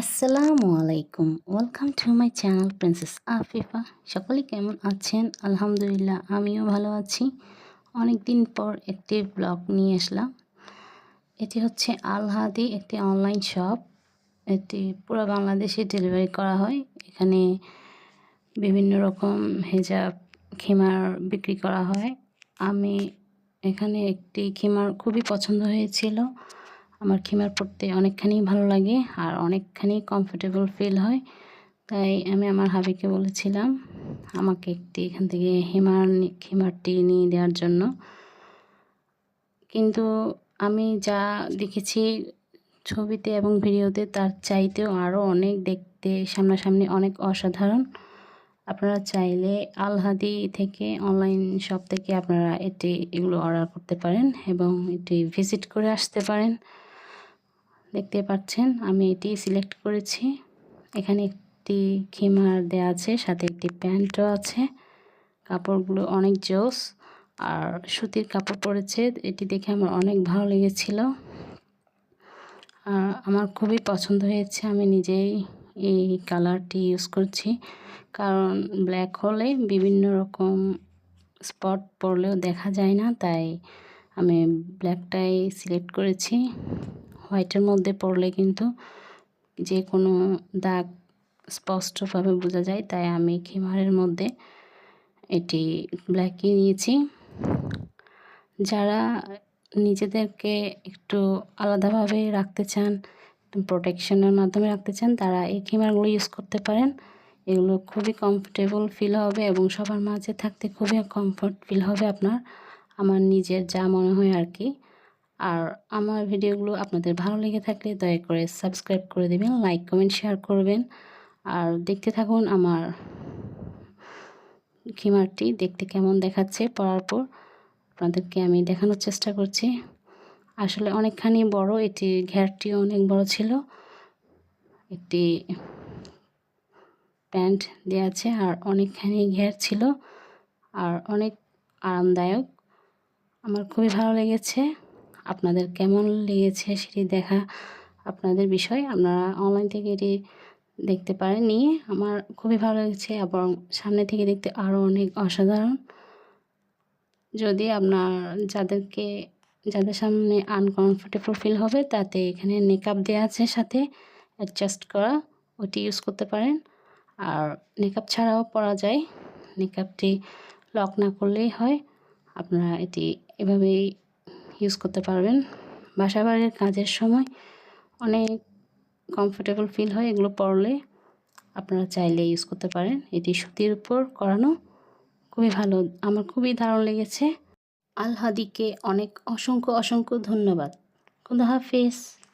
আসসালামু আলাইকুম। Welcome to my channel princess Afifa সকলে কেমন আছেন? আলহামদুলিল্লাহ, আমিও ভালো আছি। অনেক দিন পর একটি ব্লগ নিয়ে আসলাম। এটি হচ্ছে আলহাদি, একটি অনলাইন শপ এটি পুরো বাংলাদেশে ডেলিভারি করা হয়। এখানে বিভিন্ন রকম হেজাব, খিমার বিক্রি করা হয়। আমি এখানে একটি খিমার খুবই পছন্দ হয়েছিল। আমার খিমার পড়তে অনেকখানি ভালো লাগে আর অনেকখানি কমফোর্টেবল ফিল হয়। তাই আমি আমার হাবিকে বলেছিলাম, আমাকে একটি এখান থেকে হিমার খিমারটি নিয়ে দেওয়ার জন্য। কিন্তু আমি যা দেখেছি ছবিতে এবং ভিডিওতে, তার চাইতেও আরও অনেক দেখতে সামনাসামনি অনেক অসাধারণ। আপনারা চাইলে আলহাদি থেকে অনলাইন শপ থেকে আপনারা এটি, এগুলো অর্ডার করতে পারেন এবং এটি ভিজিট করে আসতে পারেন। দেখতে পাচ্ছেন, আমি এটি সিলেক্ট করেছি। এখানে একটি খিমার দেওয়া আছে, সাথে একটি প্যান্টও আছে। কাপড়গুলো অনেক জোস, আর সুতির কাপড় পরেছে, এটি দেখে আমার অনেক ভালো লেগেছিল। আমার খুবই পছন্দ হয়েছে, আমি নিজেই এই কালারটি ইউজ করছি। কারণ ব্ল্যাক হলে বিভিন্ন রকম স্পট পরলেও দেখা যায় না, তাই আমি ব্ল্যাকটাই সিলেক্ট করেছি। হোয়াইটের মধ্যে পড়লে কিন্তু যে কোনো দাগ স্পষ্টভাবে বোঝা যায়, তাই আমি খিমারের মধ্যে এটি ব্ল্যাকই নিয়েছি। যারা নিজেদেরকে একটু আলাদাভাবে রাখতে চান প্রোটেকশনের মাধ্যমে রাখতে চান, তারা এই খিমারগুলো ইউজ করতে পারেন। এগুলো খুবই কমফোর্টেবল ফিল হবে এবং সবার মাঝে থাকতে খুবই কমফোর্ট ফিল হবে আপনার। আমার নিজের যা মনে হয় আর কি। আর আমার ভিডিওগুলো আপনাদের ভালো লেগে থাকলে দয়া করে সাবস্ক্রাইব করে দেবেন, লাইক, কমেন্ট, শেয়ার করবেন। আর দেখতে থাকুন আমার খিমারটি দেখতে কেমন দেখাচ্ছে পরার পর। আপনাদেরকে আমি দেখানোর চেষ্টা করছি। আসলে অনেকখানি বড়, এটি ঘেরটিও অনেক বড় ছিল। একটি প্যান্ট দেওয়া আছে আর অনেকখানি ঘের ছিল। আর অনেক আরামদায়ক। আমার খুবই ভালো লেগেছে। আপনাদের কেমন লেগেছে সেটি দেখা আপনাদের বিষয়। আপনারা অনলাইন থেকে এটি দেখতে পারেন নিয়ে আমার খুবই ভালো লেগেছে এবং সামনে থেকে দেখতে আরও অনেক অসাধারণ। যদি আপনার যাদেরকে, যাদের সামনে আনকমফোর্টেবল ফিল হবে, তাতে এখানে মেকআপ দেওয়া আছে সাথে অ্যাডজাস্ট করা, ওটি ইউজ করতে পারেন। আর মেকআপ ছাড়াও পরা যায়। মেকআপটি লক না করলেই হয়। আপনারা এটি এভাবেই ইউজ করতে পারবেন। বাসা বাড়ির কাজের সময় অনেক কমফোর্টেবল ফিল হয়, এগুলো পরলে আপনারা চাইলে ইউজ করতে পারেন। এটি সুতির উপর করানো খুবই ভালো। আমার খুবই দারুণ লেগেছে। আলহাদিকে অনেক অসংখ্য অসংখ্য ধন্যবাদ। খুদা হাফিজ।